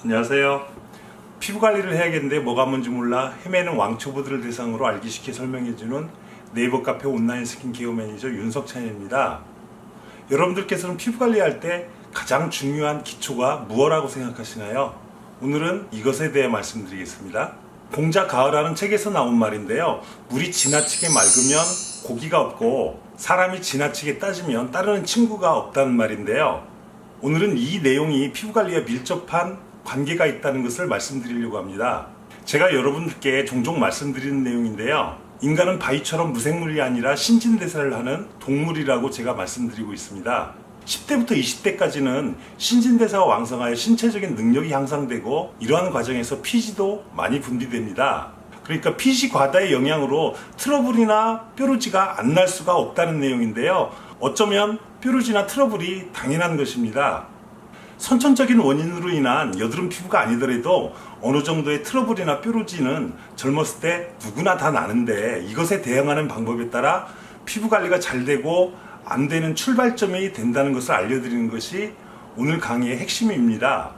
안녕하세요. 피부 관리를 해야겠는데 뭐가 뭔지 몰라 헤매는 왕초보들을 대상으로 알기 쉽게 설명해주는 네이버 카페 온라인 스킨케어 매니저 윤석찬입니다. 여러분들께서는 피부 관리할 때 가장 중요한 기초가 무엇라고 생각하시나요? 오늘은 이것에 대해 말씀드리겠습니다. 공자 가을하는 책에서 나온 말인데요. 물이 지나치게 맑으면 고기가 없고 사람이 지나치게 따지면 따르는 친구가 없다는 말인데요. 오늘은 이 내용이 피부 관리와 밀접한 관계가 있다는 것을 말씀드리려고 합니다. 제가 여러분들께 종종 말씀드리는 내용인데요. 인간은 바위처럼 무생물이 아니라 신진대사를 하는 동물이라고 제가 말씀드리고 있습니다. 10대부터 20대까지는 신진대사가 왕성하여 신체적인 능력이 향상되고 이러한 과정에서 피지도 많이 분비됩니다. 그러니까 피지 과다의 영향으로 트러블이나 뾰루지가 안 날 수가 없다는 내용인데요. 어쩌면 뾰루지나 트러블이 당연한 것입니다. 선천적인 원인으로 인한 여드름 피부가 아니더라도 어느 정도의 트러블이나 뾰루지는 젊었을 때 누구나 다 나는데 이것에 대응하는 방법에 따라 피부 관리가 잘 되고 안 되는 출발점이 된다는 것을 알려드리는 것이 오늘 강의의 핵심입니다.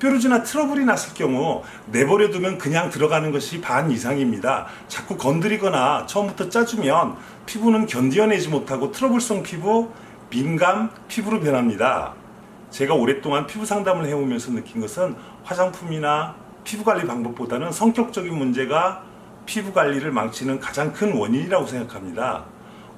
뾰루지나 트러블이 났을 경우 내버려 두면 그냥 들어가는 것이 반 이상입니다. 자꾸 건드리거나 처음부터 짜주면 피부는 견뎌내지 못하고 트러블성 피부, 민감 피부로 변합니다. 제가 오랫동안 피부 상담을 해오면서 느낀 것은 화장품이나 피부 관리 방법보다는 성격적인 문제가 피부 관리를 망치는 가장 큰 원인이라고 생각합니다.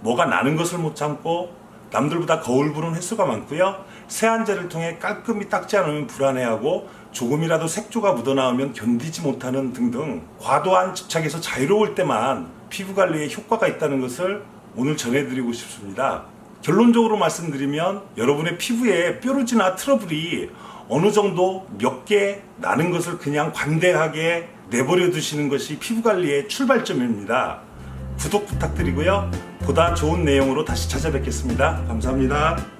뭐가 나는 것을 못 참고 남들보다 거울 부는 횟수가 많고요. 세안제를 통해 깔끔히 닦지 않으면 불안해하고 조금이라도 색조가 묻어나오면 견디지 못하는 등등 과도한 집착에서 자유로울 때만 피부 관리에 효과가 있다는 것을 오늘 전해드리고 싶습니다. 결론적으로 말씀드리면 여러분의 피부에 뾰루지나 트러블이 어느 정도 몇 개 나는 것을 그냥 관대하게 내버려 두시는 것이 피부 관리의 출발점입니다. 구독 부탁드리고요. 보다 좋은 내용으로 다시 찾아뵙겠습니다. 감사합니다.